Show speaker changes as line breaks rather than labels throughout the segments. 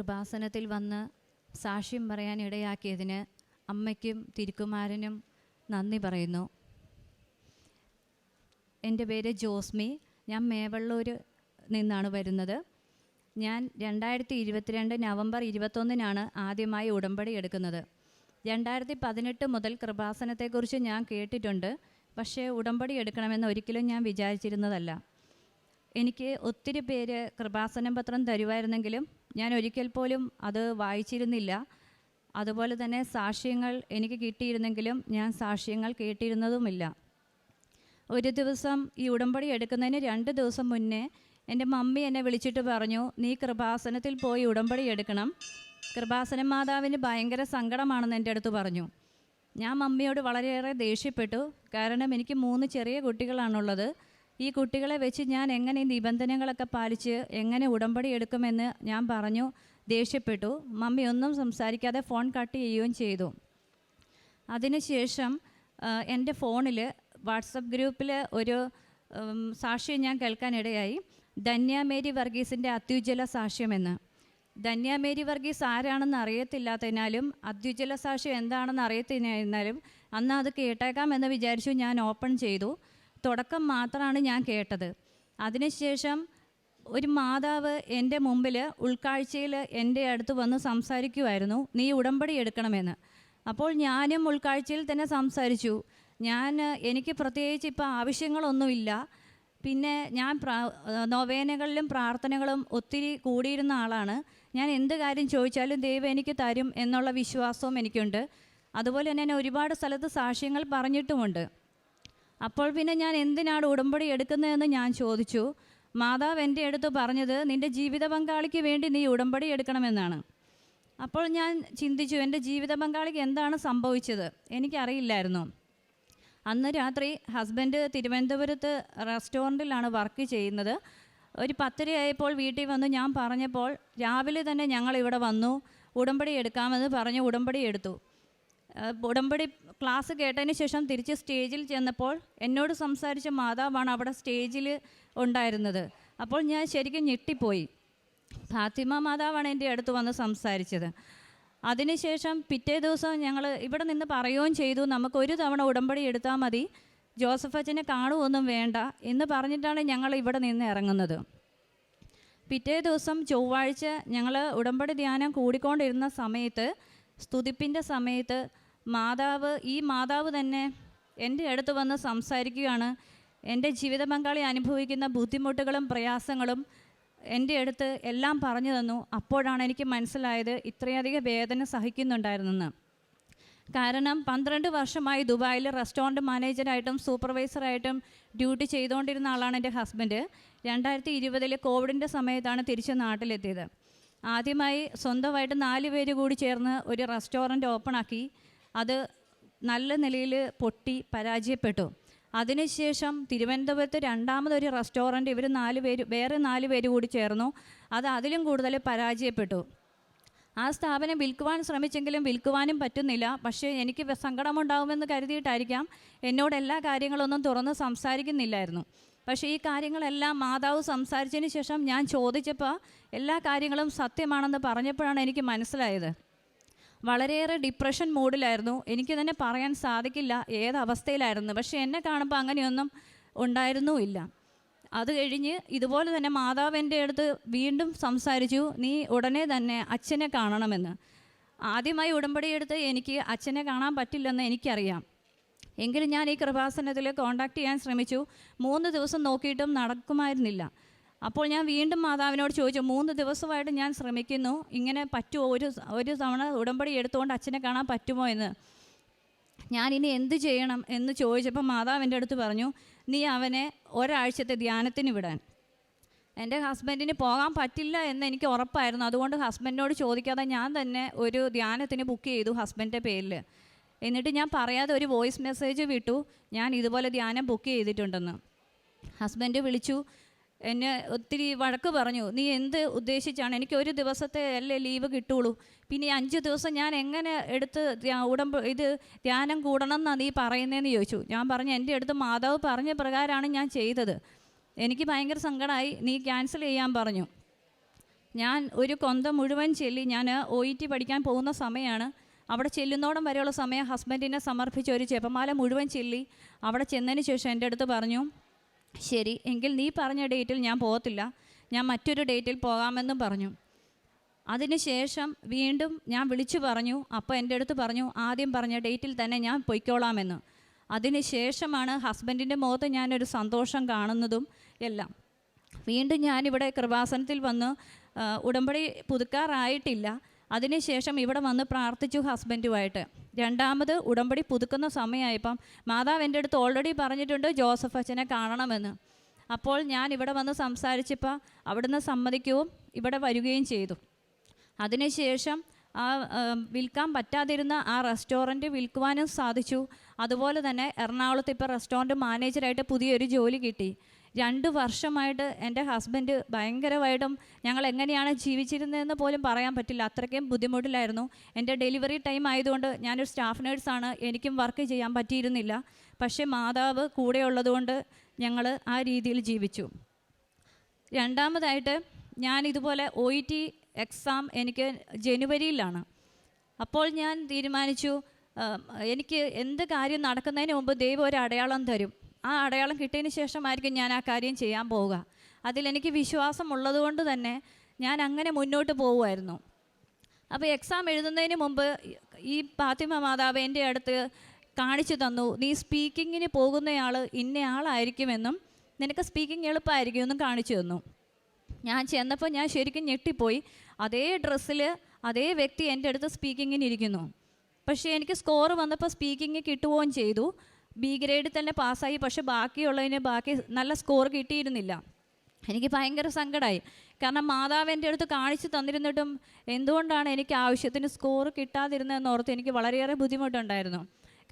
കൃപാസനത്തിൽ വന്ന് സാക്ഷ്യം പറയാൻ ഇടയാക്കിയതിന് അമ്മയ്ക്കും തിരുക്കുമാരനും നന്ദി പറയുന്നു. എന്റെ പേര് ജോസ്മി. ഞാൻ മേവള്ളൂർ നിന്നാണ് വരുന്നത്. ഞാൻ രണ്ടായിരത്തി ഇരുപത്തിരണ്ട് നവംബർ ഇരുപത്തൊന്നിനാണ് ആദ്യമായി ഉടമ്പടി എടുക്കുന്നത്. രണ്ടായിരത്തി പതിനെട്ട് മുതൽ കൃപാസനത്തെക്കുറിച്ച് ഞാൻ കേട്ടിട്ടുണ്ട്. പക്ഷേ ഉടമ്പടി എടുക്കണമെന്ന് ഒരിക്കലും ഞാൻ വിചാരിച്ചിരുന്നതല്ല. എനിക്ക് ഒത്തിരി പേര് കൃപാസനം പത്രം തരുമായിരുന്നെങ്കിലും ഞാൻ ഒരിക്കൽ പോലും അത് വായിച്ചിരുന്നില്ല. അതുപോലെ തന്നെ സാക്ഷ്യങ്ങൾ എനിക്ക് കിട്ടിയിരുന്നെങ്കിലും ഞാൻ സാക്ഷ്യങ്ങൾ കേട്ടിരുന്നതുമില്ല. ഒരു ദിവസം ഈ ഉടമ്പടി എടുക്കുന്നതിന് രണ്ട് ദിവസം മുന്നേ എന്റെ മമ്മി എന്നെ വിളിച്ചിട്ട് പറഞ്ഞു നീ കൃപാസനത്തിൽ പോയി ഉടമ്പടി എടുക്കണം. കൃപാസന മാതാവിന് ഭയങ്കര സങ്കടമാണെന്ന് എന്റെ അടുത്ത് പറഞ്ഞു. ഞാൻ മമ്മിയോട് വളരെയേറെ ദേഷ്യപ്പെട്ടു. കാരണം എനിക്ക് മൂന്ന് ചെറിയ കുട്ടികളാണുള്ളത്. ഈ കുട്ടികളെ വെച്ച് ഞാൻ എങ്ങനെ ഈ നിബന്ധനകളൊക്കെ പാലിച്ച് എങ്ങനെ ഉടമ്പടി എടുക്കുമെന്ന് ഞാൻ പറഞ്ഞു ദേഷ്യപ്പെട്ടു. മമ്മി ഒന്നും സംസാരിക്കാതെ ഫോൺ കട്ട് ചെയ്യുകയും ചെയ്തു. അതിനുശേഷം എന്റെ ഫോണിൽ വാട്സപ്പ് ഗ്രൂപ്പിൽ ഒരു സാക്ഷ്യം ഞാൻ കേൾക്കാനിടയായി. ധന്യാമേരി വർഗീസിന്റെ അത്യുജ്വല സാക്ഷ്യമെന്ന്. ധന്യാമേരി വർഗീസ് ആരാണെന്ന് അറിയത്തില്ലാത്തതിനാലും അത്യുജ്വല സാക്ഷ്യം എന്താണെന്ന് അറിയത്തിനാലും അന്ന് അത് കേട്ടേക്കാം എന്ന് വിചാരിച്ചു ഞാൻ ഓപ്പൺ ചെയ്തു. തുടക്കം മാത്രമാണ് ഞാൻ കേട്ടത്. അതിനുശേഷം ഒരു മാതാവ് എന്റെ മുമ്പിൽ ഉൾക്കാഴ്ചയിൽ എന്റെ അടുത്ത് വന്ന് സംസാരിക്കുമായിരുന്നു നീ ഉടമ്പടി എടുക്കണമെന്ന്. അപ്പോൾ ഞാനും ഉൾക്കാഴ്ചയിൽ തന്നെ സംസാരിച്ചു. ഞാൻ എനിക്ക് പ്രത്യേകിച്ച് ഇപ്പോൾ ആവശ്യങ്ങളൊന്നുമില്ല. പിന്നെ ഞാൻ നൊവേനകളിലും പ്രാർത്ഥനകളും ഒത്തിരി കൂടിയിരുന്ന ആളാണ്. ഞാൻ എന്ത് കാര്യം ചോദിച്ചാലും ദൈവം എനിക്ക് തരും എന്നുള്ള വിശ്വാസവും എനിക്കുണ്ട്. അതുപോലെ തന്നെ ഒരുപാട് സ്ഥലത്ത് സാക്ഷ്യങ്ങൾ പറഞ്ഞിട്ടുമുണ്ട്. അപ്പോൾ പിന്നെ ഞാൻ എന്തിനാണ് ഉടമ്പടി എടുക്കുന്നതെന്ന് ഞാൻ ചോദിച്ചു. മാതാവ് എന്റെ അടുത്ത് പറഞ്ഞത് നിന്റെ ജീവിത പങ്കാളിക്ക് വേണ്ടി നീ ഉടമ്പടി എടുക്കണമെന്നാണ്. അപ്പോൾ ഞാൻ ചിന്തിച്ചു എന്റെ ജീവിത പങ്കാളിക്ക് എന്താണ് സംഭവിച്ചത്? എനിക്കറിയില്ലായിരുന്നു. അന്ന് രാത്രി ഹസ്ബൻഡ് തിരുവനന്തപുരത്ത് റെസ്റ്റോറന്റിലാണ് വർക്ക് ചെയ്യുന്നത്. ഒരു പത്തരയായപ്പോൾ വീട്ടിൽ വന്ന് ഞാൻ പറഞ്ഞപ്പോൾ രാവിലെ തന്നെ ഞങ്ങൾ ഇവിടെ വന്നു ഉടമ്പടി എടുക്കാമെന്ന് പറഞ്ഞ് ഉടമ്പടി എടുത്തു. ഉടമ്പടി ക്ലാസ് കേട്ടതിന് ശേഷം തിരിച്ച് സ്റ്റേജിൽ ചെന്നപ്പോൾ എന്നോട് സംസാരിച്ച മാതാവാണ് അവിടെ സ്റ്റേജിൽ ഉണ്ടായിരുന്നത്. അപ്പോൾ ഞാൻ ശരിക്കും ഞെട്ടിപ്പോയി. ഫാത്തിമ മാതാവാണ് എന്റെ അടുത്ത് വന്ന് സംസാരിച്ചത്. അതിനുശേഷം പിറ്റേ ദിവസം ഞങ്ങൾ ഇവിടെ നിന്ന് പറയുകയും ചെയ്തു നമുക്ക് ഒരു തവണ ഉടമ്പടി എടുത്താൽ മതി. ജോസഫ് അച്ഛനെ കാണുമൊന്നും വേണ്ട എന്ന് പറഞ്ഞിട്ടാണ് ഞങ്ങൾ ഇവിടെ നിന്ന് ഇറങ്ങുന്നത്. പിറ്റേ ദിവസം ചൊവ്വാഴ്ച ഞങ്ങൾ ഉടമ്പടി ധ്യാനം കൂടിക്കൊണ്ടിരുന്ന സമയത്ത് സ്തുതിപ്പിന്റെ സമയത്ത് മാതാവ് ഈ മാതാവ് തന്നെ എന്റെ അടുത്ത് വന്ന് സംസാരിക്കുകയാണ്. എന്റെ ജീവിത പങ്കാളി അനുഭവിക്കുന്ന ബുദ്ധിമുട്ടുകളും പ്രയാസങ്ങളും എന്റെ അടുത്ത് എല്ലാം പറഞ്ഞു തന്നു. അപ്പോഴാണ് എനിക്ക് മനസ്സിലായത് ഇത്രയധികം വേദന സഹിക്കുന്നുണ്ടായിരുന്നെന്ന്. കാരണം പന്ത്രണ്ട് വർഷമായി ദുബായിൽ റെസ്റ്റോറന്റ് മാനേജറായിട്ടും സൂപ്പർവൈസറായിട്ടും ഡ്യൂട്ടി ചെയ്തുകൊണ്ടിരുന്ന ആളാണ് എന്റെ ഹസ്ബൻഡ്. രണ്ടായിരത്തി ഇരുപതിൽ കോവിഡിന്റെ സമയത്താണ് തിരിച്ച് നാട്ടിലെത്തിയത്. ആദ്യമായി സ്വന്തമായിട്ട് നാല് പേര് കൂടി ചേർന്ന് ഒരു റെസ്റ്റോറന്റ് ഓപ്പണാക്കി അത് നല്ല നിലയിൽ പൊട്ടി പരാജയപ്പെട്ടു. അതിനുശേഷം തിരുവനന്തപുരത്ത് രണ്ടാമതൊരു റെസ്റ്റോറന്റ് ഇവർ നാല് പേര് വേറെ നാല് പേര് കൂടി ചേർന്നു. അത് അതിലും കൂടുതൽ പരാജയപ്പെട്ടു. ആ സ്ഥാപനം വിൽക്കുവാൻ ശ്രമിച്ചെങ്കിലും വിൽക്കുവാനും പറ്റുന്നില്ല. പക്ഷേ എനിക്ക് സങ്കടമുണ്ടാകുമെന്ന് കരുതിയിട്ടായിരിക്കാം. എന്നോട് എല്ലാ കാര്യങ്ങളൊന്നും തുറന്ന് സംസാരിക്കുന്നില്ലായിരുന്നു. പക്ഷേ ഈ കാര്യങ്ങളെല്ലാം മാതാവ് സംസാരിച്ചതിന് ശേഷം ഞാൻ ചോദിച്ചപ്പോൾ എല്ലാ കാര്യങ്ങളും സത്യമാണെന്ന് പറഞ്ഞപ്പോഴാണ് എനിക്ക് മനസ്സിലായത്. വളരെയേറെ ഡിപ്രഷൻ മൂഡിലായിരുന്നു. എനിക്ക് തന്നെ പറയാൻ സാധിക്കില്ല ഏത് അവസ്ഥയിലായിരുന്നു. പക്ഷേ എന്നെ കാണുമ്പോൾ അങ്ങനെയൊന്നും ഉണ്ടായിരുന്നുമില്ല അത് കഴിഞ്ഞ് ഇതുപോലെ തന്നെ മാതാവ് എന്റെ അടുത്ത് വീണ്ടും സംസാരിച്ചു നീ ഉടനെ തന്നെ അച്ഛനെ കാണണമെന്ന്. ആദ്യമായി ഉടമ്പടിയെടുത്ത് എനിക്ക് അച്ഛനെ കാണാൻ പറ്റില്ലെന്ന് എനിക്കറിയാം. എങ്കിലും ഞാൻ ഈ കൃപാസനത്തിൽ കോണ്ടാക്ട് ചെയ്യാൻ ശ്രമിച്ചു. മൂന്ന് ദിവസം നോക്കിയിട്ടും നടക്കുമായിരുന്നില്ല. അപ്പോൾ ഞാൻ വീണ്ടും മാതാവിനോട് ചോദിച്ചു മൂന്ന് ദിവസമായിട്ട് ഞാൻ ശ്രമിക്കുന്നു. ഇങ്ങനെ പറ്റുമോ? ഒരു ഒരു തവണ ഉടമ്പടി എടുത്തുകൊണ്ട് അച്ഛനെ കാണാൻ പറ്റുമോ എന്ന്? ഞാൻ ഇനി എന്ത് ചെയ്യണം? എന്ന് ചോദിച്ചപ്പോൾ മാതാവ് എന്റെ അടുത്ത് പറഞ്ഞു നീ അവനെ ഒരാഴ്ചത്തെ ധ്യാനത്തിന് വിടാൻ. എന്റെ ഹസ്ബൻഡിന് പോകാൻ പറ്റില്ല എന്ന് എനിക്ക് ഉറപ്പായിരുന്നു. അതുകൊണ്ട് ഹസ്ബൻഡിനോട് ചോദിക്കാതെ ഞാൻ തന്നെ ഒരു ധ്യാനത്തിന് ബുക്ക് ചെയ്തു ഹസ്ബൻഡിന്റെ പേരിൽ. എന്നിട്ട് ഞാൻ പറയാതെ ഒരു വോയിസ് മെസ്സേജ് വിട്ടു. ഞാൻ ഇതുപോലെ ധ്യാനം ബുക്ക് ചെയ്തിട്ടുണ്ടെന്ന്. ഹസ്ബൻഡ് വിളിച്ചു. എന്നെ ഒത്തിരി വഴക്ക് പറഞ്ഞു. നീ എന്ത് ഉദ്ദേശിച്ചാണ്? എനിക്ക് ഒരു ദിവസത്തെ അല്ലേ ലീവ് കിട്ടുള്ളൂ. പിന്നെ അഞ്ച് ദിവസം ഞാൻ എങ്ങനെ എടുത്ത് ഉടമ്പ് ഇത് ധ്യാനം കൂടണം എന്നാണ് നീ പറയുന്നതെന്ന് ചോദിച്ചു. ഞാൻ പറഞ്ഞു എന്റെ അടുത്ത് മാതാവ് പറഞ്ഞ പ്രകാരമാണ് ഞാൻ ചെയ്തത്. എനിക്ക് ഭയങ്കര സങ്കടമായി. നീ ക്യാൻസൽ ചെയ്യാൻ പറഞ്ഞു. ഞാൻ ഒരു കൊന്ത മുഴുവൻ ചെല്ലി. ഞാൻ ഒ ഇ ടി പഠിക്കാൻ പോകുന്ന സമയമാണ്. അവിടെ ചെല്ലുന്നോടം വരെയുള്ള സമയം ഹസ്ബൻഡിനെ സമർപ്പിച്ച ഒരു ചെപ്പമാല മുഴുവൻ ചെല്ലി അവിടെ ചെന്നതിന് ശേഷം എന്റെ അടുത്ത് പറഞ്ഞു ശരി എങ്കിൽ നീ പറഞ്ഞ ഡേറ്റിൽ ഞാൻ പോകത്തില്ല. ഞാൻ മറ്റൊരു ഡേറ്റിൽ പോകാമെന്നും പറഞ്ഞു. അതിനുശേഷം വീണ്ടും ഞാൻ വിളിച്ചു പറഞ്ഞു അപ്പോൾ എന്റെ അടുത്ത് പറഞ്ഞു ആദ്യം പറഞ്ഞ ഡേറ്റിൽ തന്നെ ഞാൻ പൊയ്ക്കോളാമെന്ന്. അതിനുശേഷമാണ് ഹസ്ബൻഡിന്റെ മുഖത്ത് ഞാനൊരു സന്തോഷം കാണുന്നതും എല്ലാം. വീണ്ടും ഞാനിവിടെ കൃപാസനത്തിൽ വന്ന് ഉടമ്പടി പുതുക്കാറായിട്ടില്ല. അതിനുശേഷം ഇവിടെ വന്ന് പ്രാർത്ഥിച്ചു ഹസ്ബൻഡുമായിട്ട്. രണ്ടാമത് ഉടമ്പടി പുതുക്കുന്ന സമയമായപ്പം മാതാവ് എന്റെ അടുത്ത് ഓൾറെഡി പറഞ്ഞിട്ടുണ്ട് ജോസഫ് അച്ഛനെ കാണണമെന്ന്. അപ്പോൾ ഞാൻ ഇവിടെ വന്ന് സംസാരിച്ചപ്പോൾ അവിടുന്ന് സമ്മതിക്കുകയും ഇവിടെ വരികയും ചെയ്തു. അതിനുശേഷം ആ വിൽക്കാൻ പറ്റാതിരുന്ന ആ റെസ്റ്റോറന്റ് വിൽക്കുവാനും സാധിച്ചു. അതുപോലെ തന്നെ എറണാകുളത്ത് ഇപ്പോൾ റെസ്റ്റോറന്റ് മാനേജറായിട്ട് പുതിയൊരു ജോലി കിട്ടി. രണ്ട് വർഷമായിട്ട് എന്റെ ഹസ്ബൻഡ് ഭയങ്കരമായിട്ടും ഞങ്ങൾ എങ്ങനെയാണ് ജീവിച്ചിരുന്നതെന്ന് പോലും പറയാൻ പറ്റില്ല. അത്രയ്ക്കും ബുദ്ധിമുട്ടിലായിരുന്നു. എന്റെ ഡെലിവറി ടൈം ആയതുകൊണ്ട് ഞാനൊരു സ്റ്റാഫ് നേഴ്സാണ്. എനിക്കും വർക്ക് ചെയ്യാൻ പറ്റിയിരുന്നില്ല. പക്ഷേ മാതാവ് കൂടെ ഉള്ളതുകൊണ്ട് ഞങ്ങൾ ആ രീതിയിൽ ജീവിച്ചു. രണ്ടാമതായിട്ട് ഞാൻ ഇതുപോലെ ഒ ഇ ടി എക്സാം എനിക്ക് ജനുവരിയിലാണ്. അപ്പോൾ ഞാൻ തീരുമാനിച്ചു എനിക്ക് എന്ത് കാര്യം നടക്കുന്നതിന് മുമ്പ് ദൈവം ഒരു അടയാളം തരും. ആ അടയാളം കിട്ടിയതിന് ശേഷമായിരിക്കും ഞാൻ ആ കാര്യം ചെയ്യാൻ പോവുക. അതിലെനിക്ക് വിശ്വാസം ഉള്ളതുകൊണ്ട് തന്നെ ഞാൻ അങ്ങനെ മുന്നോട്ട് പോവുമായിരുന്നു. അപ്പോൾ എക്സാം എഴുതുന്നതിന് മുമ്പ് ഈ പാത്തിമ മാതാവ് എന്റെ അടുത്ത് കാണിച്ചു തന്നു നീ സ്പീക്കിങ്ങിന് പോകുന്നയാൾ ഇന്നയാളായിരിക്കുമെന്നും നിനക്ക് സ്പീക്കിംഗ് എളുപ്പമായിരിക്കും എന്നും കാണിച്ചു തന്നു. ഞാൻ ചെന്നപ്പോൾ ഞാൻ ശരിക്കും ഞെട്ടിപ്പോയി. അതേ ഡ്രസ്സിൽ അതേ വ്യക്തി എന്റെ അടുത്ത് സ്പീക്കിങ്ങിന് ഇരിക്കുന്നു. പക്ഷേ എനിക്ക് സ്കോർ വന്നപ്പോൾ സ്പീക്കിംഗ് കിട്ടുകയും ചെയ്തു. ബി ഗ്രേഡ് തന്നെ പാസ്സായി. പക്ഷേ ബാക്കിയുള്ളതിന് ബാക്കി നല്ല സ്കോർ കിട്ടിയിരുന്നില്ല. എനിക്ക് ഭയങ്കര സങ്കടമായി കാരണം മാതാവ് എന്റെ അടുത്ത് കാണിച്ചു തന്നിരുന്നിട്ടും എന്തുകൊണ്ടാണ് എനിക്ക് ആവശ്യത്തിന് സ്കോർ കിട്ടാതിരുന്നതെന്ന് ഓർത്ത് എനിക്ക് വളരെയേറെ ബുദ്ധിമുട്ടുണ്ടായിരുന്നു.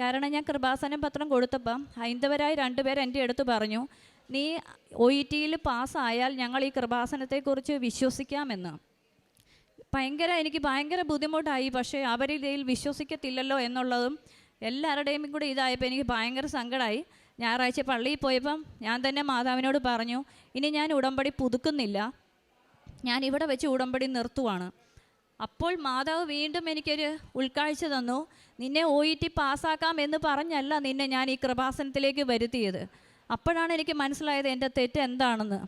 കാരണം ഞാൻ കൃപാസനം പത്രം കൊടുത്തപ്പം ഹൈന്ദവരായ രണ്ടുപേർ എന്റെ അടുത്ത് പറഞ്ഞു നീ ഒ ഇ ടിയിൽ പാസ്സായാൽ ഞങ്ങൾ ഈ കൃപാസനത്തെക്കുറിച്ച് വിശ്വസിക്കാമെന്ന്. ഭയങ്കര എനിക്ക് ഭയങ്കര ബുദ്ധിമുട്ടായി. പക്ഷേ അവരിതിൽ വിശ്വസിക്കത്തില്ലല്ലോ എന്നുള്ളതും എല്ലാവരുടെയും കൂടെ ഇതായപ്പോൾ എനിക്ക് ഭയങ്കര സങ്കടമായി ഞായറാഴ്ച പള്ളിയിൽ പോയപ്പം ഞാൻ തന്നെ മാതാവിനോട് പറഞ്ഞു ഇനി ഞാൻ ഉടമ്പടി പുതുക്കുന്നില്ല. ഞാൻ ഇവിടെ വെച്ച് ഉടമ്പടി നിർത്തുവാണ്. അപ്പോൾ മാതാവ് വീണ്ടും എനിക്കൊരു ഉൾക്കാഴ്ച തന്നു. നിന്നെ ഒ ഇ ടി പാസ്സാക്കാം എന്ന് പറഞ്ഞല്ല നിന്നെ ഞാൻ ഈ കൃപാസനത്തിലേക്ക് വരുത്തിയത്. അപ്പോഴാണ് എനിക്ക് മനസ്സിലായത് എന്റെ തെറ്റ് എന്താണെന്ന്.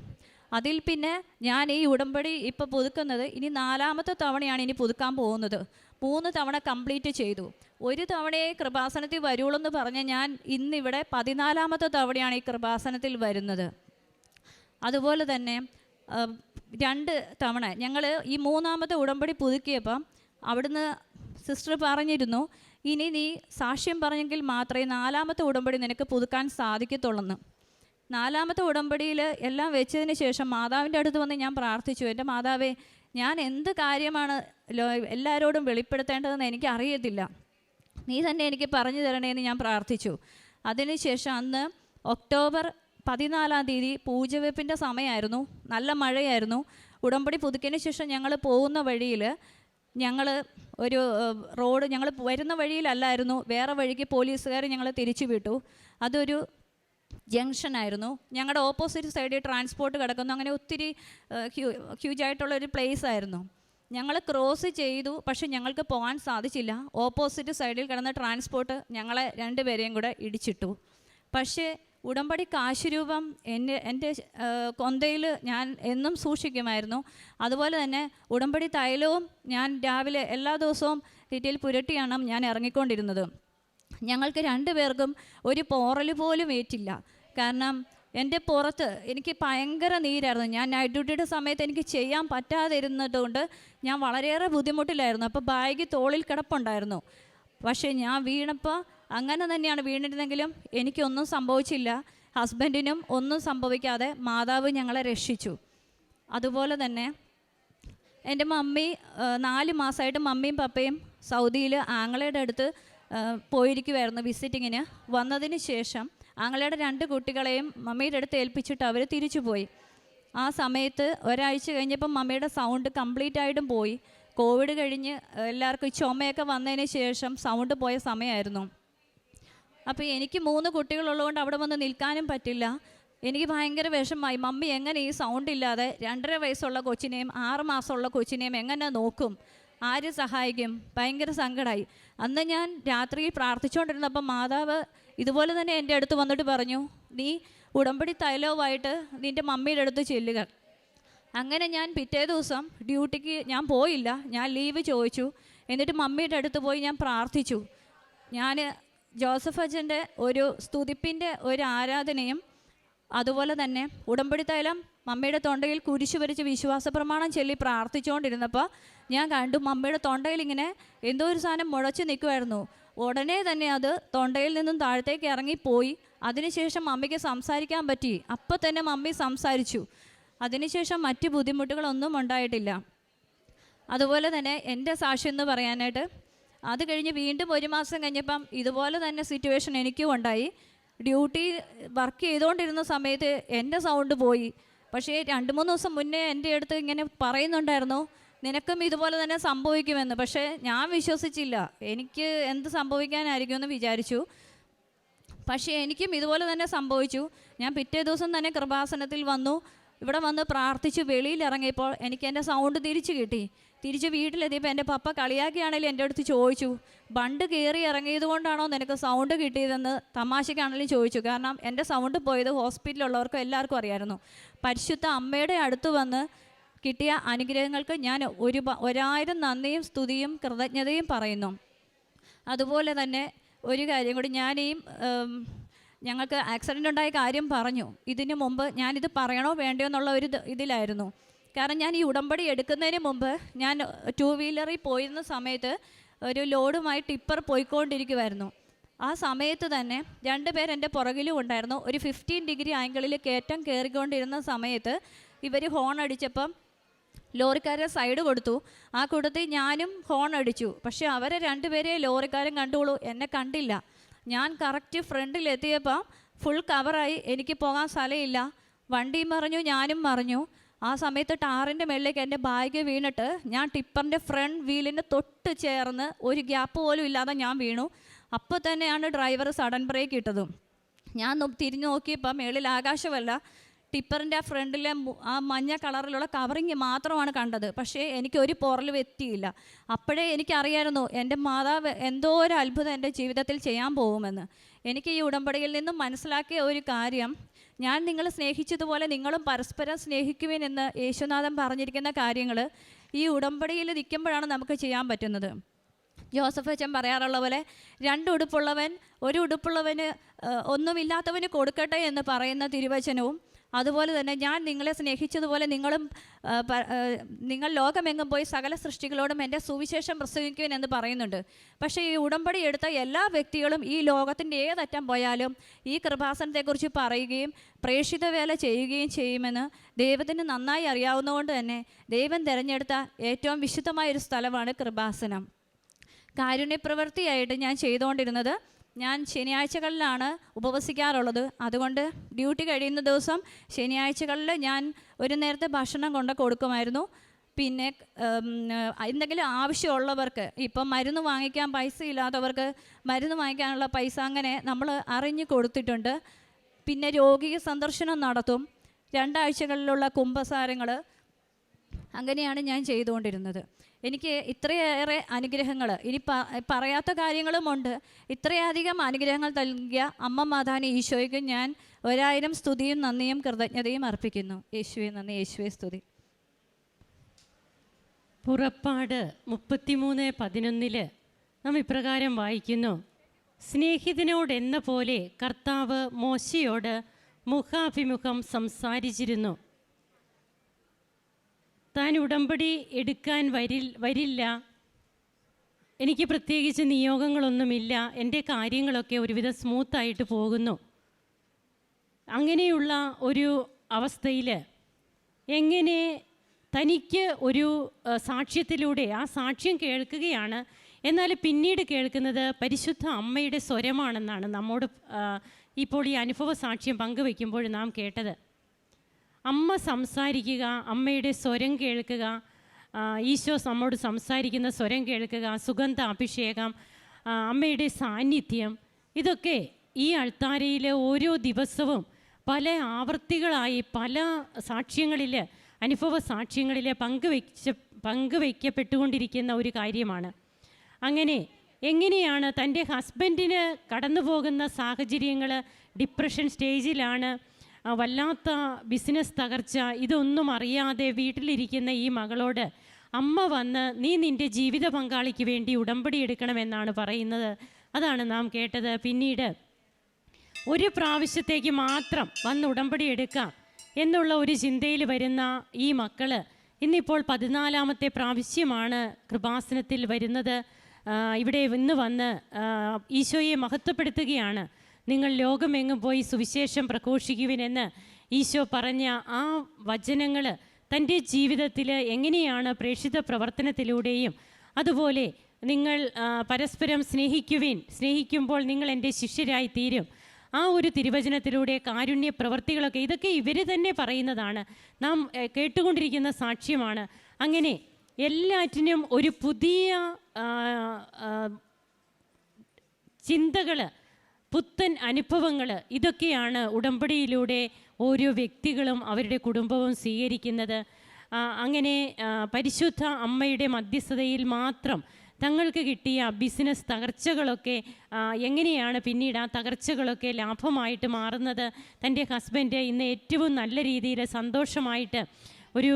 അതിൽ പിന്നെ ഞാൻ ഈ ഉടമ്പടി ഇപ്പോൾ പുതുക്കുന്നത് ഇനി നാലാമത്തെ തവണയാണ് ഇനി പുതുക്കാൻ പോകുന്നത്. മൂന്ന് തവണ കംപ്ലീറ്റ് ചെയ്തു. ഒരു തവണയെ കൃപാസനത്തിൽ വരുള്ളൂ എന്ന് പറഞ്ഞ് ഞാൻ ഇന്നിവിടെ പതിനാലാമത്തെ തവണയാണ് ഈ കൃപാസനത്തിൽ വരുന്നത്. അതുപോലെ തന്നെ രണ്ട് തവണ ഞങ്ങൾ ഈ മൂന്നാമത്തെ ഉടമ്പടി പുതുക്കിയപ്പം അവിടുന്ന് സിസ്റ്റർ പറഞ്ഞിരുന്നു ഇനി നീ സാക്ഷ്യം പറഞ്ഞെങ്കിൽ മാത്രമേ നാലാമത്തെ ഉടമ്പടി നിനക്ക് പുതുക്കാൻ സാധിക്കത്തുള്ളെന്ന്. നാലാമത്തെ ഉടമ്പടിയിൽ എല്ലാം വെച്ചതിന് ശേഷം മാതാവിന്റെ അടുത്ത് വന്ന് ഞാൻ പ്രാർത്ഥിച്ചു എന്റെ മാതാവേ ഞാൻ എന്ത് കാര്യമാണ് എല്ലാവരോടും വെളിപ്പെടുത്തേണ്ടതെന്ന് എനിക്ക് അറിയത്തില്ല നീ തന്നെ എനിക്ക് പറഞ്ഞു തരണേന്ന് ഞാൻ പ്രാർത്ഥിച്ചു. അതിനുശേഷം അന്ന് ഒക്ടോബർ പതിനാലാം തീയതി പൂജവെപ്പിന്റെ സമയമായിരുന്നു. നല്ല മഴയായിരുന്നു. ഉടമ്പടി പുതുക്കിയതിന് ശേഷം ഞങ്ങൾ പോകുന്ന വഴിയിൽ ഞങ്ങൾ ഒരു റോഡ് ഞങ്ങൾ വരുന്ന വഴിയിലല്ലായിരുന്നു. വേറെ വഴിക്ക് പോലീസുകാർ ഞങ്ങളെ തിരിച്ചു വിട്ടു. അതൊരു ജംഗ്ഷനായിരുന്നു. ഞങ്ങളുടെ ഓപ്പോസിറ്റ് സൈഡിൽ ട്രാൻസ്പോർട്ട് കിടക്കുന്നു. അങ്ങനെ ഒത്തിരി ഹ്യൂ ആയിട്ടുള്ള ഒരു പ്ലേസ് ആയിരുന്നു ഞങ്ങൾ ക്രോസ് ചെയ്തു. പക്ഷെ ഞങ്ങൾക്ക് പോകാൻ സാധിച്ചില്ല. ഓപ്പോസിറ്റ് സൈഡിൽ കിടന്ന ട്രാൻസ്പോർട്ട് ഞങ്ങളെ രണ്ടുപേരെയും കൂടെ ഇടിച്ചിട്ടു. പക്ഷേ ഉടമ്പടി കാശുരൂപം എന്റെ എന്റെ കൊന്തയിൽ ഞാൻ എന്നും സൂക്ഷിക്കുമായിരുന്നു. അതുപോലെ തന്നെ ഉടമ്പടി തൈലവും ഞാൻ രാവിലെ എല്ലാ ദിവസവും തീറ്റയിൽ പുരട്ടിയാണ് ഞാൻ ഇറങ്ങിക്കൊണ്ടിരുന്നത്. ഞങ്ങൾക്ക് രണ്ടു രണ്ടുപേർക്കും ഒരു പോറൽ പോലും ഏറ്റില്ല. കാരണം എന്റെ പുറത്ത് എനിക്ക് ഭയങ്കര നീരായിരുന്നു. ഞാൻ നൈറ്റ് ഡ്യൂട്ടിയുടെ സമയത്ത് എനിക്ക് ചെയ്യാൻ പറ്റാതിരുന്നതുകൊണ്ട് ഞാൻ വളരെയേറെ ബുദ്ധിമുട്ടിലായിരുന്നു. അപ്പോൾ ബാഗ് തോളിൽ കിടപ്പുണ്ടായിരുന്നു. പക്ഷേ ഞാൻ വീണപ്പോൾ അങ്ങനെ തന്നെയാണ് വീണിരുന്നെങ്കിലും എനിക്കൊന്നും സംഭവിച്ചില്ല. ഹസ്ബൻഡിനും ഒന്നും സംഭവിക്കാതെ മാതാവ് ഞങ്ങളെ രക്ഷിച്ചു. അതുപോലെ തന്നെ എന്റെ മമ്മി നാല് മാസമായിട്ട് മമ്മിയും പപ്പയും സൗദിയിൽ ആങ്ങളയുടെ അടുത്ത് പോയിരിക്കുമായിരുന്നു വിസിറ്റിങ്ങിന്. വന്നതിന് ശേഷം ആങ്ങളയുടെ രണ്ട് കുട്ടികളെയും മമ്മിയുടെ അടുത്ത് ഏൽപ്പിച്ചിട്ട് അവർ തിരിച്ചു പോയി ആ സമയത്ത് ഒരാഴ്ച കഴിഞ്ഞപ്പം മമ്മിയുടെ സൗണ്ട് കംപ്ലീറ്റ് ആയിട്ടും പോയി. കോവിഡ് കഴിഞ്ഞ് എല്ലാവർക്കും ചുമയൊക്കെ വന്നതിന് ശേഷം സൗണ്ട് പോയ സമയമായിരുന്നു. അപ്പോൾ എനിക്ക് മൂന്ന് കുട്ടികളുള്ളതുകൊണ്ട് അവിടെ വന്ന് നിൽക്കാനും പറ്റില്ല. എനിക്ക് ഭയങ്കര വിഷമമായി. മമ്മി എങ്ങനെ ഈ സൗണ്ട് ഇല്ലാതെ രണ്ടര വയസ്സുള്ള കൊച്ചിനെയും ആറ് മാസമുള്ള കൊച്ചിനെയും എങ്ങനെ നോക്കും? ആര് സഹായിക്കും? ഭയങ്കര സങ്കടമായി. അന്ന് ഞാൻ രാത്രി പ്രാർത്ഥിച്ചുകൊണ്ടിരുന്നപ്പോൾ മാതാവ് ഇതുപോലെ തന്നെ എന്റെ അടുത്ത് വന്നിട്ട് പറഞ്ഞു നീ ഉടമ്പടി തൈലവുമായിട്ട് നിന്റെ മമ്മിയുടെ അടുത്ത് ചെല്ലുക. അങ്ങനെ ഞാൻ പിറ്റേ ദിവസം ഡ്യൂട്ടിക്ക് ഞാൻ പോയില്ല. ഞാൻ ലീവ് ചോദിച്ചു. എന്നിട്ട് മമ്മിയുടെ അടുത്ത് പോയി ഞാൻ പ്രാർത്ഥിച്ചു. ഞാൻ ജോസഫ് അച്ഛന്റെ ഒരു സ്തുതിപ്പിന്റെ ഒരു ആരാധനയും അതുപോലെ തന്നെ ഉടമ്പടി തൈലം മമ്മിയുടെ തൊണ്ടയിൽ കുരിശു വരച്ച് വിശ്വാസ പ്രമാണം ചൊല്ലി പ്രാർത്ഥിച്ചുകൊണ്ടിരുന്നപ്പോൾ ഞാൻ കണ്ടു മമ്മിയുടെ തൊണ്ടയിൽ ഇങ്ങനെ എന്തോ ഒരു സാധനം മുഴച്ച് നിൽക്കുമായിരുന്നു. ഉടനെ തന്നെ അത് തൊണ്ടയിൽ നിന്നും താഴത്തേക്ക് ഇറങ്ങിപ്പോയി. അതിനുശേഷം മമ്മിക്ക് സംസാരിക്കാൻ പറ്റി. അപ്പം തന്നെ മമ്മി സംസാരിച്ചു. അതിനുശേഷം മറ്റ് ബുദ്ധിമുട്ടുകളൊന്നും ഉണ്ടായിട്ടില്ല. അതുപോലെ തന്നെ എന്റെ സാക്ഷി എന്ന് പറയാനായിട്ട് അത് കഴിഞ്ഞ് വീണ്ടും ഒരു മാസം കഴിഞ്ഞപ്പം ഇതുപോലെ തന്നെ സിറ്റുവേഷൻ എനിക്കും ഉണ്ടായി. ഡ്യൂട്ടി വർക്ക് ചെയ്തുകൊണ്ടിരുന്ന സമയത്ത് എന്റെ സൗണ്ട് പോയി. പക്ഷേ രണ്ട് മൂന്ന് ദിവസം മുന്നേ എന്റെ അടുത്ത് ഇങ്ങനെ പറയുന്നുണ്ടായിരുന്നു. നിനക്കും ഇതുപോലെ തന്നെ സംഭവിക്കുമെന്ന്. പക്ഷേ ഞാൻ വിശ്വസിച്ചില്ല. എനിക്ക് എന്ത് സംഭവിക്കാനായിരിക്കുമെന്ന് വിചാരിച്ചു. പക്ഷേ എനിക്കും ഇതുപോലെ തന്നെ സംഭവിച്ചു. ഞാൻ പിറ്റേ ദിവസം തന്നെ കൃപാസനത്തിൽ വന്നു. ഇവിടെ വന്ന് പ്രാർത്ഥിച്ച്. വെളിയിൽ ഇറങ്ങിയപ്പോൾ എനിക്ക് എന്റെ സൗണ്ട് തിരിച്ചു കിട്ടി. തിരിച്ച് വീട്ടിലെത്തിയപ്പോൾ എന്റെ പപ്പ കളിയാക്കിയാണെങ്കിലും എന്റെ അടുത്ത് ചോദിച്ചു. ബണ്ട് കയറി ഇറങ്ങിയത് കൊണ്ടാണോ നിനക്ക് സൗണ്ട് കിട്ടിയതെന്ന് തമാശയ്ക്കാണെങ്കിലും ചോദിച്ചു. കാരണം എന്റെ സൗണ്ട് പോയത് ഹോസ്പിറ്റലിലുള്ളവർക്കും എല്ലാവർക്കും അറിയായിരുന്നു. പരിശുദ്ധ അമ്മയുടെ അടുത്ത് വന്ന് കിട്ടിയ അനുഗ്രഹങ്ങൾക്ക് ഞാൻ ഒരു ഒരായിരം നന്ദിയും സ്തുതിയും കൃതജ്ഞതയും പറയുന്നു. അതുപോലെ തന്നെ ഒരു കാര്യം കൂടി ഞാൻ ഈ ഞങ്ങൾക്ക് ആക്സിഡന്റ് ഉണ്ടായ കാര്യം പറഞ്ഞു. ഇതിനു മുമ്പ് ഞാനിത് പറയണോ വേണ്ടയോ എന്നുള്ള ഒരു ഇതിലായിരുന്നു. കാരണം ഞാൻ ഈ ഉടമ്പടി എടുക്കുന്നതിന് മുമ്പ് ഞാൻ ടൂ വീലറിൽ പോയിരുന്ന സമയത്ത് ഒരു ലോഡുമായി ടിപ്പർ പോയിക്കൊണ്ടിരിക്കുമായിരുന്നു ആ സമയത്ത് തന്നെ രണ്ട് പേരെന്റെ പുറകിലും ഉണ്ടായിരുന്നു. ഒരു ഫിഫ്റ്റീൻ ഡിഗ്രി ആംഗിളിൽ കയറ്റം കയറിക്കൊണ്ടിരുന്ന സമയത്ത് ഇവർ ഹോൺ അടിച്ചപ്പം ലോറിക്കാരെ സൈഡ് കൊടുത്തു. ആ കൂട്ടത്തിൽ ഞാനും ഹോൺ അടിച്ചു. പക്ഷെ അവരെ രണ്ടുപേരെ ലോറിക്കാരൻ കണ്ടുള്ളൂ. എന്നെ കണ്ടില്ല. ഞാൻ കറക്റ്റ് ഫ്രണ്ടിൽ എത്തിയപ്പോൾ ഫുൾ കവറായി എനിക്ക് പോകാൻ സ്ഥലമില്ല. വണ്ടിയും മറിഞ്ഞു ഞാനും മറിഞ്ഞു. ആ സമയത്ത് ടാറിന്റെ മേളിലേക്ക് എന്റെ ബാഗ് വീണിട്ട് ഞാൻ ടിപ്പറിന്റെ ഫ്രണ്ട് വീലിന് തൊട്ട് ചേർന്ന് ഒരു ഗ്യാപ്പ് പോലും ഇല്ലാതെ ഞാൻ വീണു. അപ്പോൾ തന്നെയാണ് ഡ്രൈവർ സഡൻ ബ്രേക്ക് ഇട്ടതും. ഞാൻ തിരിഞ്ഞു നോക്കിയപ്പോൾ മേളിൽ ആകാശമല്ല. ടിപ്പറിന്റെ ആ ഫ്രണ്ടിലെ ആ മഞ്ഞ കളറിലുള്ള കവറിങ് മാത്രമാണ് കണ്ടത്. പക്ഷേ എനിക്ക് ഒരു പൊറലും എത്തിയില്ല അപ്പോഴേ എനിക്കറിയായിരുന്നു എന്റെ മാതാവ് എന്തോ ഒരു അത്ഭുതം എന്റെ ജീവിതത്തിൽ ചെയ്യാൻ പോകുമെന്ന്. എനിക്ക് ഈ ഉടമ്പടിയിൽ നിന്നും മനസ്സിലാക്കിയ ഒരു കാര്യം ഞാൻ നിങ്ങളെ സ്നേഹിച്ചതുപോലെ നിങ്ങളും പരസ്പരം സ്നേഹിക്കുവിൻ എന്ന് യേശുനാഥൻ പറഞ്ഞിരിക്കുന്ന കാര്യങ്ങൾ ഈ ഉടമ്പടിയിൽ നിൽക്കുമ്പോഴാണ് നമുക്ക് ചെയ്യാൻ പറ്റുന്നത്. ജോസഫ് അച്ഛൻ പറയാറുള്ള പോലെ രണ്ട് ഉടുപ്പുള്ളവൻ ഒരു ഉടുപ്പുള്ളവന് ഒന്നുമില്ലാത്തവന് കൊടുക്കട്ടെ എന്ന് പറയുന്ന തിരുവചനവും അതുപോലെ തന്നെ ഞാൻ നിങ്ങളെ സ്നേഹിച്ചതുപോലെ നിങ്ങളും നിങ്ങൾ ലോകമെങ്ങും പോയി സകല സൃഷ്ടികളോടും എന്റെ സുവിശേഷം പ്രസംഗിക്കുവാൻ എന്ന് പറയുന്നുണ്ട്. പക്ഷേ ഈ ഉടമ്പടി എടുത്ത എല്ലാ വ്യക്തികളും ഈ ലോകത്തിന്റെ ഏതറ്റം പോയാലും ഈ കൃപാസനത്തെക്കുറിച്ച് പറയുകയും പ്രേക്ഷിത വേല ചെയ്യുകയും ചെയ്യുമെന്ന് ദൈവത്തിന് നന്നായി അറിയാവുന്നതുകൊണ്ട് തന്നെ ദൈവം തിരഞ്ഞെടുത്ത ഏറ്റവും വിശുദ്ധമായൊരു സ്ഥലമാണ് കൃപാസനം. കാരുണ്യപ്രവൃത്തിയായിട്ട് ഞാൻ ചെയ്തുകൊണ്ടിരുന്നത് ഞാൻ ശനിയാഴ്ചകളിലാണ് ഉപവസിക്കാറുള്ളത്. അതുകൊണ്ട് ഡ്യൂട്ടി കഴിയുന്ന ദിവസം ശനിയാഴ്ചകളിൽ ഞാൻ ഒരു നേരത്തെ ഭക്ഷണം കൊണ്ട് കൊടുക്കുമായിരുന്നു. പിന്നെ എന്തെങ്കിലും ആവശ്യമുള്ളവർക്ക് ഇപ്പം മരുന്ന് വാങ്ങിക്കാൻ പൈസ ഇല്ലാത്തവർക്ക് മരുന്ന് വാങ്ങിക്കാനുള്ള പൈസ അങ്ങനെ നമ്മൾ അറിഞ്ഞു കൊടുത്തിട്ടുണ്ട്. പിന്നെ രോഗിക സന്ദർശനം നടത്തും. രണ്ടാഴ്ചകളിലുള്ള കുംഭസാരങ്ങൾ അങ്ങനെയാണ് ഞാൻ ചെയ്തുകൊണ്ടിരുന്നത്. എനിക്ക് ഇത്രയേറെ അനുഗ്രഹങ്ങൾ ഇനി പറയാത്ത കാര്യങ്ങളുമുണ്ട്. ഇത്രയധികം അനുഗ്രഹങ്ങൾ നൽകിയ അമ്മ മാതാനി ഈശോയ്ക്ക് ഞാൻ ഒരായിരം സ്തുതിയും നന്ദിയും കൃതജ്ഞതയും അർപ്പിക്കുന്നു. യേശുവെ നന്ദി. യേശുവെ സ്തുതി.
പുറപ്പാട് മുപ്പത്തിമൂന്ന് പതിനൊന്നിൽ നാം ഇപ്രകാരം വായിക്കുന്നു. സ്നേഹിതനോട് എന്ന പോലെ കർത്താവ് മോശയോട് മുഖാഭിമുഖം സംസാരിച്ചിരുന്നു. താൻ ഉടമ്പടി എടുക്കാൻ വരിൽ വരില്ല. എനിക്ക് പ്രത്യേകിച്ച് നിയോഗങ്ങളൊന്നുമില്ല. എന്റെ കാര്യങ്ങളൊക്കെ ഒരുവിധം സ്മൂത്തായിട്ട് പോകുന്നു. അങ്ങനെയുള്ള ഒരു അവസ്ഥയിൽ എങ്ങനെ തനിക്ക് ഒരു സാക്ഷ്യത്തിലൂടെ ആ സാക്ഷ്യം കേൾക്കുകയാണ്. എന്നാൽ പിന്നീട് കേൾക്കുന്നത് പരിശുദ്ധ അമ്മയുടെ സ്വരമാണെന്നാണ് നമ്മോട് ഇപ്പോൾ ഈ അനുഭവ സാക്ഷ്യം പങ്കുവെക്കുമ്പോൾ നാം കേട്ടത്. അമ്മ സംസാരിക്കുക അമ്മയുടെ സ്വരം കേൾക്കുക ഈശോ നമ്മോട് സംസാരിക്കുന്ന സ്വരം കേൾക്കുക സുഗന്ധ അഭിഷേകം അമ്മയുടെ സാന്നിധ്യം ഇതൊക്കെ ഈ അൾത്താരയിലെ ഓരോ ദിവസവും പല ആവർത്തികളായി പല സാക്ഷ്യങ്ങളിൽ അനുഭവ സാക്ഷ്യങ്ങളിൽ പങ്കുവെച്ച പങ്കുവയ്ക്കപ്പെട്ടുകൊണ്ടിരിക്കുന്ന ഒരു കാര്യമാണ്. അങ്ങനെ എങ്ങനെയാണ് തന്റെ ഹസ്ബൻഡിന് കടന്നു പോകുന്ന സാഹചര്യങ്ങൾ ഡിപ്രഷൻ സ്റ്റേജിലാണ് വല്ലാത്ത ബിസിനസ് തകർച്ച ഇതൊന്നും അറിയാതെ വീട്ടിലിരിക്കുന്ന ഈ മകളോട് അമ്മ വന്ന് നീ നിന്റെ ജീവിത പങ്കാളിക്ക് വേണ്ടി ഉടമ്പടി എടുക്കണമെന്നാണ് പറയുന്നത്. അതാണ് നാം കേട്ടത്. പിന്നീട് ഒരു പ്രാവശ്യത്തേക്ക് മാത്രം വന്ന് ഉടമ്പടി എടുക്കാം എന്നുള്ള ഒരു ചിന്തയിൽ വരുന്ന ഈ മക്കൾ ഇന്നിപ്പോൾ പതിനാലാമത്തെ പ്രാവശ്യമാണ് കൃപാസനത്തിൽ വരുന്നത്. ഇവിടെ ഇന്ന് വന്ന് ഈശോയെ മഹത്വപ്പെടുത്തുകയാണ്. നിങ്ങൾ ലോകമെങ്ങും പോയി സുവിശേഷം പ്രഘോഷിക്കുവിനെന്ന് ഈശോ പറഞ്ഞ ആ വചനങ്ങൾ തന്റെ ജീവിതത്തിൽ എങ്ങനെയാണ് പ്രേക്ഷിത പ്രവർത്തനത്തിലൂടെയും അതുപോലെ നിങ്ങൾ പരസ്പരം സ്നേഹിക്കുവിൻ. സ്നേഹിക്കുമ്പോൾ നിങ്ങൾ എന്റെ ശിഷ്യരായി തീരും. ആ ഒരു തിരുവചനത്തിലൂടെ കാരുണ്യ പ്രവർത്തികളൊക്കെ ഇതൊക്കെ ഇവർ തന്നെ പറയുന്നതാണ്. നാം കേട്ടുകൊണ്ടിരിക്കുന്ന സാക്ഷ്യമാണ്. അങ്ങനെ എല്ലാറ്റിനും ഒരു പുതിയ ചിന്തകൾ പുത്തൻ അനുഭവങ്ങൾ ഇതൊക്കെയാണ് ഉടമ്പടിയിലൂടെ ഓരോ വ്യക്തികളും അവരുടെ കുടുംബവും സ്വീകരിക്കുന്നത്. അങ്ങനെ പരിശുദ്ധ അമ്മയുടെ മധ്യസ്ഥതയിൽ മാത്രം തങ്ങൾക്ക് കിട്ടിയ ബിസിനസ് തകർച്ചകളൊക്കെ എങ്ങനെയാണ് പിന്നീട് ആ തകർച്ചകളൊക്കെ ലാഭമായിട്ട് മാറുന്നത്? തന്റെ ഹസ്ബൻഡ് ഇന്ന് ഏറ്റവും നല്ല രീതിയിൽ സന്തോഷമായിട്ട് ഒരു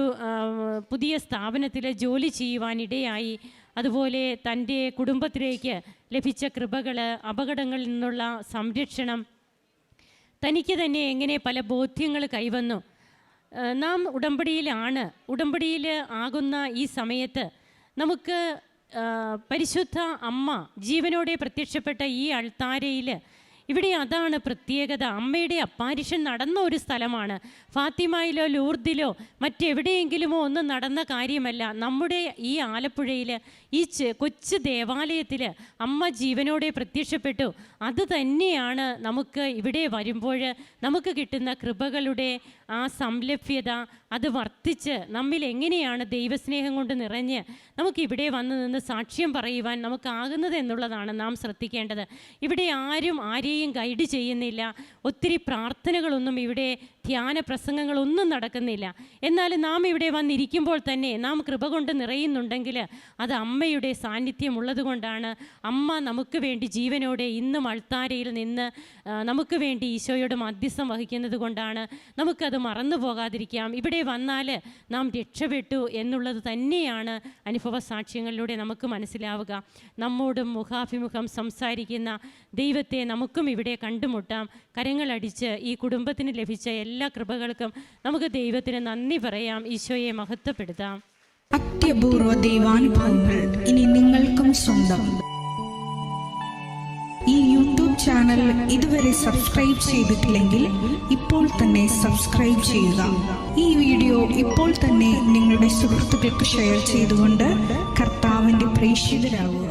പുതിയ സ്ഥാപനത്തിൽ ജോലി ചെയ്യുവാനിടയായി. അതുപോലെ തന്റെ കുടുംബത്തിലേക്ക് ലഭിച്ച കൃപകൾ അപകടങ്ങളിൽ നിന്നുള്ള സംരക്ഷണം. തനിക്ക് തന്നെ എങ്ങനെ പല ബോധ്യങ്ങൾ കൈവന്നു. നാം ഉടമ്പടിയിലാണ്. ഉടമ്പടിയിൽ ആകുന്ന ഈ സമയത്ത് നമുക്ക് പരിശുദ്ധ അമ്മ ജീവനോടെ പ്രത്യക്ഷപ്പെട്ട ഈ അൾത്താരയിൽ ഇവിടെ അതാണ് പ്രത്യേകത. അമ്മയുടെ അപ്പാരിഷൻ നടന്ന ഒരു സ്ഥലമാണ്. ഫാത്തിമയിലോ ലൂർദിലോ മറ്റെവിടെയെങ്കിലുമോ ഒന്നും നടന്ന കാര്യമല്ല. നമ്മുടെ ഈ ആലപ്പുഴയിൽ ഈ കൊച്ചു ദേവാലയത്തിൽ അമ്മ ജീവനോടെ പ്രത്യക്ഷപ്പെട്ടു. അത് തന്നെയാണ് നമുക്ക് ഇവിടെ വരുമ്പോൾ നമുക്ക് കിട്ടുന്ന കൃപകളുടെ ആ സംലഭ്യത. അത് വർദ്ധിച്ച് നമ്മിൽ എങ്ങനെയാണ് ദൈവസ്നേഹം കൊണ്ട് നിറഞ്ഞ് നമുക്ക് ഇവിടെ വന്ന് നിന്ന് സാക്ഷ്യം പറയുവാൻ നമുക്കാകുന്നത് എന്നുള്ളതാണ് നാം ശ്രദ്ധിക്കേണ്ടത്. ഇവിടെ ആരും ആരെയും ഗൈഡ് ചെയ്യുന്നില്ല. ഒത്തിരി പ്രാർത്ഥനകളൊന്നും ഇവിടെ ധ്യാന പ്രസംഗങ്ങളൊന്നും നടക്കുന്നില്ല. എന്നാൽ നാം ഇവിടെ വന്നിരിക്കുമ്പോൾ തന്നെ നാം കൃപ കൊണ്ട് നിറയുന്നുണ്ടെങ്കിൽ അത് അമ്മയുടെ സാന്നിധ്യം ഉള്ളതുകൊണ്ടാണ് അമ്മ നമുക്ക് വേണ്ടി ജീവനോടെ ഇന്നും അൾത്താരയിൽ നിന്ന് നമുക്ക് വേണ്ടി ഈശോയോട് മധ്യസ്ഥം വഹിക്കുന്നത് കൊണ്ടാണ്. നമുക്കത് മറന്നു പോകാതിരിക്കാം. ഇവിടെ വന്നാൽ നാം രക്ഷപ്പെട്ടു എന്നുള്ളത് തന്നെയാണ് അനുഭവ സാക്ഷ്യങ്ങളിലൂടെ നമുക്ക് മനസ്സിലാവുക. നമ്മോടും മുഖാഭിമുഖം സംസാരിക്കുന്ന ദൈവത്തെ നമുക്കും ഇവിടെ കണ്ടുമുട്ടാം. കരങ്ങളടിച്ച് ഈ കുടുംബത്തിന് ലഭിച്ച എല്ലാ കൃപകൾക്കും നമുക്ക് ദൈവത്തിന് നന്ദി പറയാം. ഈശോയെ മഹത്വപ്പെടുത്താം.
അത്യപൂർവ ദൈവാനുഭവങ്ങൾ ഇനി നിങ്ങൾക്കും സ്വന്തം. ഈ യൂട്യൂബ് ചാനൽ ഇതുവരെ സബ്സ്ക്രൈബ് ചെയ്തിട്ടില്ലെങ്കിൽ ഇപ്പോൾ തന്നെ സബ്സ്ക്രൈബ് ചെയ്യുക. ഈ വീഡിയോ ഇപ്പോൾ തന്നെ നിങ്ങളുടെ സുഹൃത്തുക്കൾക്ക് ഷെയർ ചെയ്തുകൊണ്ട് കർത്താവിന്റെ പ്രേക്ഷിതരാകുക